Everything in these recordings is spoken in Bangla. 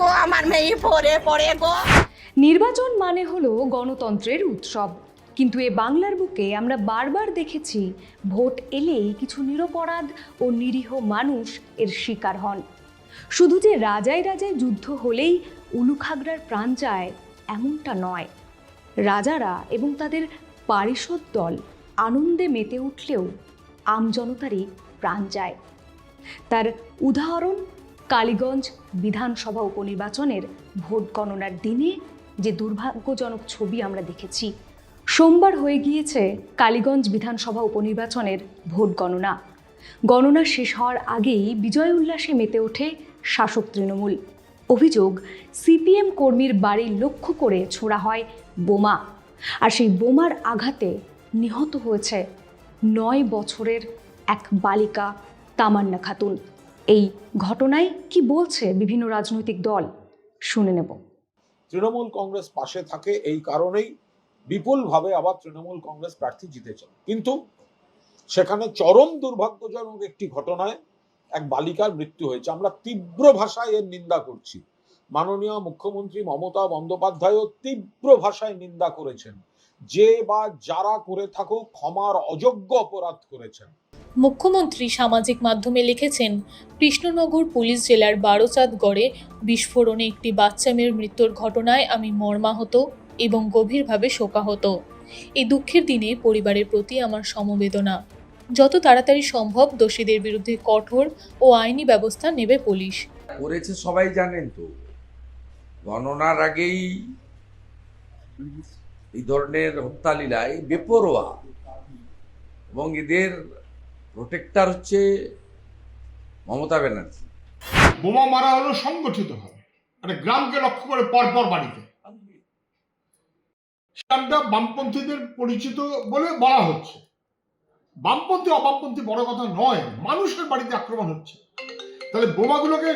গো, আমার মেয়ে পড়ে পড়ে গো। নির্বাচন মানে হলো গণতন্ত্রের উৎসব। কিন্তু এ বাংলার বুকে আমরা বারবার দেখেছি, ভোট এলেই কিছু নিরপরাধ ও নিরীহ মানুষ এর শিকার হন। শুধু যে রাজায় রাজায় যুদ্ধ হলেই উলুখাগড়ার প্রাণ যায় এমনটা নয়। রাজারা এবং তাদের পারিষদ দল আনন্দে মেতে উঠলেও আমজনতারই প্রাণ যায় তার উদাহরণ কালীগঞ্জ বিধানসভা উপনির্বাচনের ভোট গণনার দিনে যে দুর্ভাগ্যজনক ছবি আমরা দেখেছি, সোমবার হয়ে গিয়েছে কালীগঞ্জ বিধানসভা উপনির্বাচনের ভোট গণনা। গণনা শেষ হওয়ার আগেই বিজয় উল্লাসে মেতে ওঠে শাসক তৃণমূল। অভিযোগ, সিপিএম কর্মীর বাড়ি লক্ষ্য করে ছোড়া হয় বোমা। আর সেই বোমার আঘাতে নিহত হয়েছে নয় বছরের এক বালিকা তামান্না খাতুন। এই ঘটনায় কি বলছে বিভিন্ন রাজনৈতিক দল? শুনে নেব। তৃণমূল কংগ্রেস পাশে থাকে এই কারণেই বিপুলভাবে আবার তৃণমূল কংগ্রেস প্রার্থী জিতেছেন কিন্তু সেখানে চরম দুর্ভাগ্যজনক একটি ঘটনায় এক বালিকার মৃত্যু হয়েছে। আমরা তীব্র ভাষায় এর নিন্দা করছি। মাননীয় মুখ্যমন্ত্রী মমতা বন্দ্যোপাধ্যায়ও তীব্র ভাষায় নিন্দা করেছেন। যে বা যারা করে থাকুক ক্ষমার অযোগ্য অপরাধ করেছেন। মুখ্যমন্ত্রী সামাজিক মাধ্যমে লিখেছেন, কৃষ্ণনগর পুলিশ জেলার বারোচাঁদগড়ে বিস্ফোরণে একটি বাচ্চা মেয়ের মৃত্যুর ঘটনায় আমি মর্মাহত এবং গভীরভাবে শোকাহত। এই দুঃখের দিনে পরিবারের প্রতি আমার সমবেদনা। যত তাড়াতাড়ি সম্ভব দোষীদের বিরুদ্ধে কঠোর ও আইনি ব্যবস্থা নেবে পুলিশ। করেছে সবাই জানেন তো। গণনার আগেই এই ধরনের হত্যালীলায় বেপরোয়া এবং এদের প্রোটেক্টার হচ্ছে মমতা ব্যানার্জি। বোমা মারা হলো সংগঠিত হবে মানে গ্রামকে লক্ষ্য করে পরপর বাড়িতে। গ্রামটা বামপন্থীদের পরিচিত বলে বলা হচ্ছে। বামপন্থী, অবামপন্থী বড় কথা নয়, মানুষের বাড়িতে আক্রমণ হচ্ছে। তাহলে বোমাগুলোকে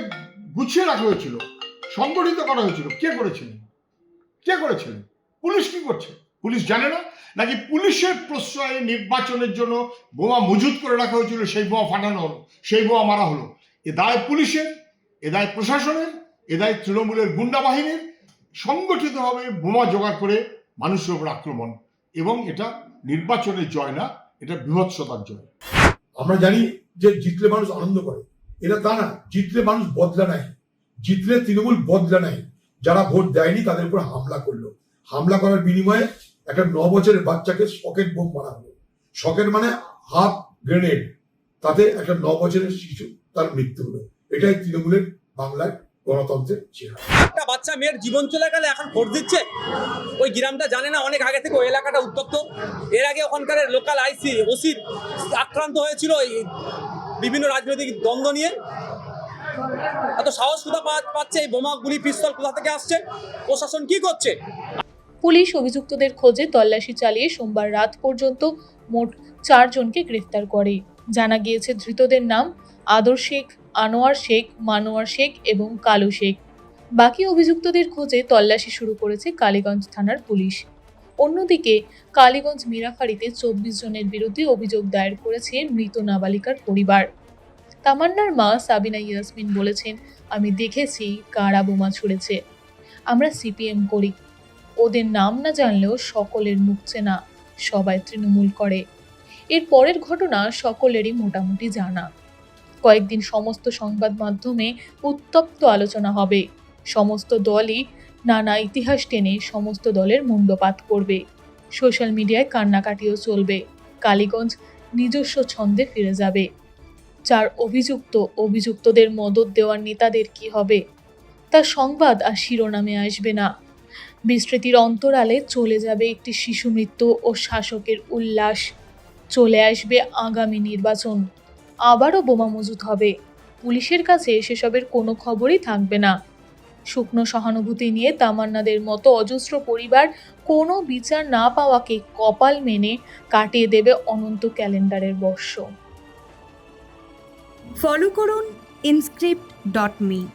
গুছিয়ে রাখা হয়েছিল, সংগঠিত করা হয়েছিল। কে করেছিলেন কে করেছিলেন পুলিশ কি করছে? পুলিশ জানে না? নাকি পুলিশের প্রশ্রয়ে নির্বাচনের জন্য বোমা মজুত করে রাখা হয়েছিল, সেই বোমা ফাটানো হলো, সেই বোমা মারা হলো? এ দায় পুলিশের, এ দায় প্রশাসনের, এ দায় তৃণমূলের গুন্ডা বাহিনীর। সংগঠিতভাবে বোমা জোগাড় করে মানুষের উপর আক্রমণ। এবং এটা নির্বাচনের জয় না, এটা বৃহৎসতার জয়। আমরা জানি যে জিতলে মানুষ আনন্দ করে। এটা তা না, জিতলে মানুষ বদলা নাই জিতলে তৃণমূল বদলা নাই যারা ভোট দেয়নি তাদের উপর হামলা করল। হামলা করার বিনিময়ে একটা ন বছরের বাচ্চাকে সকেট বোম মারা হলো। সকেট মানে হাফ গ্রেনেড। তাতে একটা ন বছরের শিশু তার মৃত্যু হলো। এটাই তৃণমূলের বাংলায় গণতন্ত্রের চেহারা। একটা বাচ্চা মেয়ের জীবন চলে গেলে এখন ভোট দিচ্ছে? ওই গ্রামটা জানে না, অনেক আগে থেকে ওই এলাকাটা উত্তপ্ত। এর আগে ওখানকার লোকাল আইসি, ওসি আক্রান্ত হয়েছিল বিভিন্ন রাজনৈতিক দ্বন্দ্ব নিয়ে। এত সাহস কোথা পাচ্ছে? এই বোমা গুলি, পিস্তল কোথা থেকে আসছে? প্রশাসন কি করছে? পুলিশ অভিযুক্তদের খোঁজে তল্লাশি চালিয়ে সোমবার রাত পর্যন্ত মোট চারজনকে গ্রেফতার করে। জানা গিয়েছে, ধৃতদের নাম আদর শেখ, আনোয়ার শেখ, মানোয়ার শেখ এবং কালু শেখ। বাকি অভিযুক্তদের খোঁজে তল্লাশি শুরু করেছে কালীগঞ্জ থানার পুলিশ। অন্যদিকে, কালীগঞ্জ মিরাফাড়িতে চব্বিশ জনের বিরুদ্ধে অভিযোগ দায়ের করেছে মৃত নাবালিকার পরিবার। তামান্নার মা সাবিনা ইয়াসমিন বলেছেন, আমি দেখেছি কারা বোমা ছুড়েছে। আমরা সিপিএম করি। ওদের নাম না জানলেও সকলের মুখ চেনা, সবাই তৃণমূল করে। এর পরের ঘটনা সকলেরই মোটামুটি জানা। কয়েকদিন সমস্ত সংবাদ মাধ্যমে উত্তপ্ত আলোচনা হবে। সমস্ত দলই নানা ইতিহাস টেনে সমস্ত দলের মুন্ডপাত করবে। সোশ্যাল মিডিয়ায় কান্নাকাটিও চলবে। কালীগঞ্জ নিজস্ব ছন্দে ফিরে যাবে। যার অভিযুক্ত, অভিযুক্তদের মদত দেওয়ার নেতাদের কি হবে? তার সংবাদ আর শিরোনামে আসবে না। বিস্তৃতির অন্তরালে চলে যাবে একটি শিশু মৃত্যু ও শাসকের উল্লাস। চলে আসবে আগামী নির্বাচন। আবারও বোমা মজুত হবে। পুলিশের কাছে সেসবের কোনো খবরই থাকবে না। শুকনো সহানুভূতি নিয়ে তামান্নাদের মতো অজস্র পরিবার কোনো বিচার না পাওয়াকে কপাল মেনে কাটিয়ে দেবে অনন্ত ক্যালেন্ডারের বর্ষ। ফলো করুন ইনস্ক্রিপ্ট ডট মি